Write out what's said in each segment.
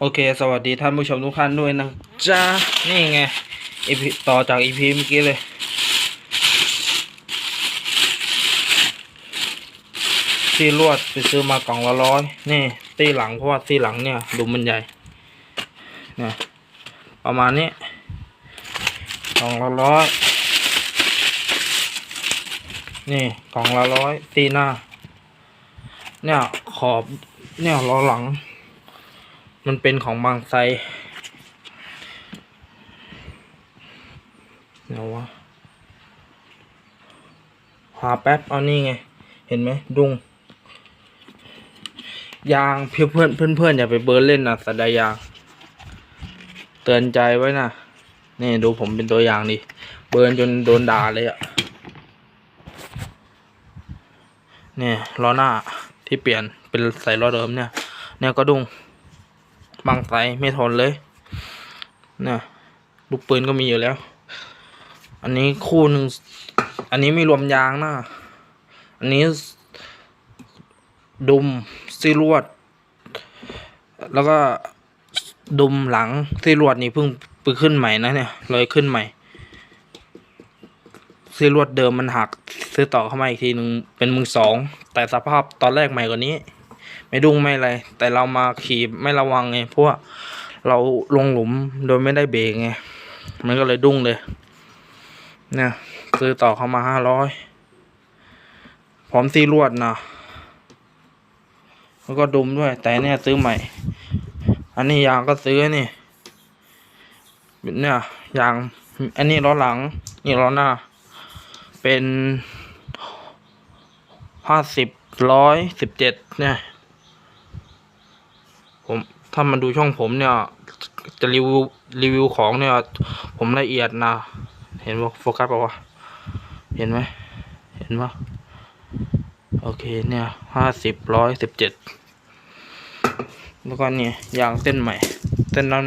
โอเค สวัสดีท่านผู้ชมทุกท่านด้วยนะจ้านี่ไงอีพีต่อจากอีพีเมื่อกี้เลย ที่ลวดไปซื้อมากล่องละร้อยนี่ ตีหลังเพราะว่าตีหลังเนี่ยดูมันใหญ่เนี่ยประมาณนี้กล่องละร้อยนี่กล่องละร้อยตีหน้า เนี่ยขอบเนี่ยล้อหลัง มันเป็นของบางไซเดี๋ยววะหาแป๊บเอานี่ไง เห็นไหมดุงยางเพื่อนเพื่อนเพื่อนเพื่อนอย่าไปเบิร์นเล่นนะสดายาง เตือนใจไว้นะนี่ดูผมเป็นตัวอย่างดิเบิร์นจนโดนด่าเลยอะเนี่ยล้อหน้าที่เปลี่ยนเป็นใส่ล้อเดิมเนี่ย เนี่ยก็ดุง บางไซไม่ทนเลยนี่ยลูกปืนก็มีอยู่แล้ว อันนี้คู่หนึ่งอันนี้ไม่รวมยางนะ อันนี้ดุมซีรวด แล้วก็ดุมหลังซีรวดนี่เพิ่งไปขึ้นใหม่นะเนี่ยเลยขึ้นใหม่ซีรวดเดิมมันหักซื้อต่อเข้ามาอีกทีหนึ่งเป็นมือสองแต่สภาพตอนแรกใหม่กว่านี้ ไม่ดุ้งไม่อะไรแต่เรามาขี่ไม่ระวังไงเพราะว่าเราลงหลุมโดยไม่ได้เบรกไงมันก็เลยดุ้งเลยเนี่ยซื้อต่อเข้ามาห้าร้อยพร้อมซีรวดนะแล้วก็ดุมด้วย แต่เนี่ยซื้อใหม่ อันนี้ยางก็ซื้อนี่เนี่ยยาง อันนี้ล้อหลัง นี่ล้อหน้า เป็นห้าสิบร้อยสิบเจ็ดเนี่ย ผมถ้ามันดูช่องผมเนี่ย จะรีวิวรีวิวของเนี่ย ผมละเอียดนะ เห็นว่าโฟกัสป่าวะเห็นไหมเห็นปะโอเคเนี่ยห้าสิบร้อยสิบเจ็ดแล้วก็เนี่ยยางเส้นใหม่เส้นนั้น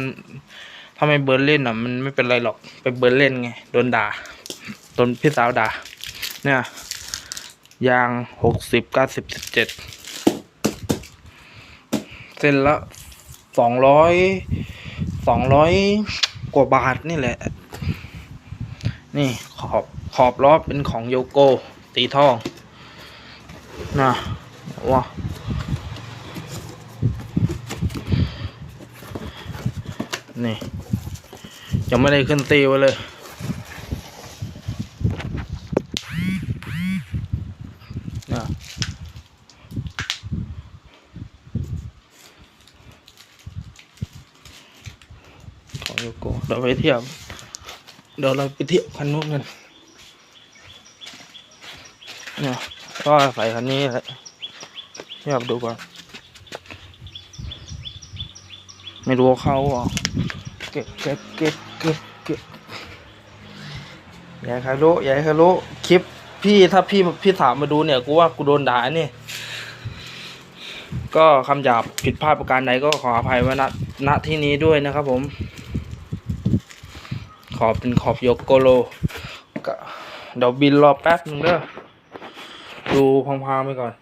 ถ้าไม่เบิร์นเล่นอะ มันไม่เป็นไรหรอกไปเบิร์นเล่นไงโดนด่าโดนพี่สาวด่า เนี่ยยางหกสิบเก้าสิบสิบเจ็ดเส้นละ สองร้อยสองร้อยกว่าบาทนี่แหละ นี่ขอบขอบล้อเป็นของโยโกตีทองนะว้านี่ยังไม่ได้ขึ้นตีไว้เลย นะของ โกเดี๋ยวไปเทียบเดี๋ยวเราไปเทียบคันนู้นกันเนี่ยก็ใส่คันนี้แหละเทียบดูก่อนไม่รู้เขาอะเก็บเก็บเก็บเก็บเก็บอย่าใครรู้อย่าให้ใครรู้คลิปพี่ถ้าพี่พี่ถามมาดูเนี่ยกูว่ากูโดนด่าเนี่ยก็คำหยาบผิดพลาดประการใดก็ขออภัยไว้ณณที่นี้ด้วยนะครับผม อบเป็นขอบยกโกโลก็เดี๋ยวบินรอแป๊บนึงเด้อดูพังๆไปก่อน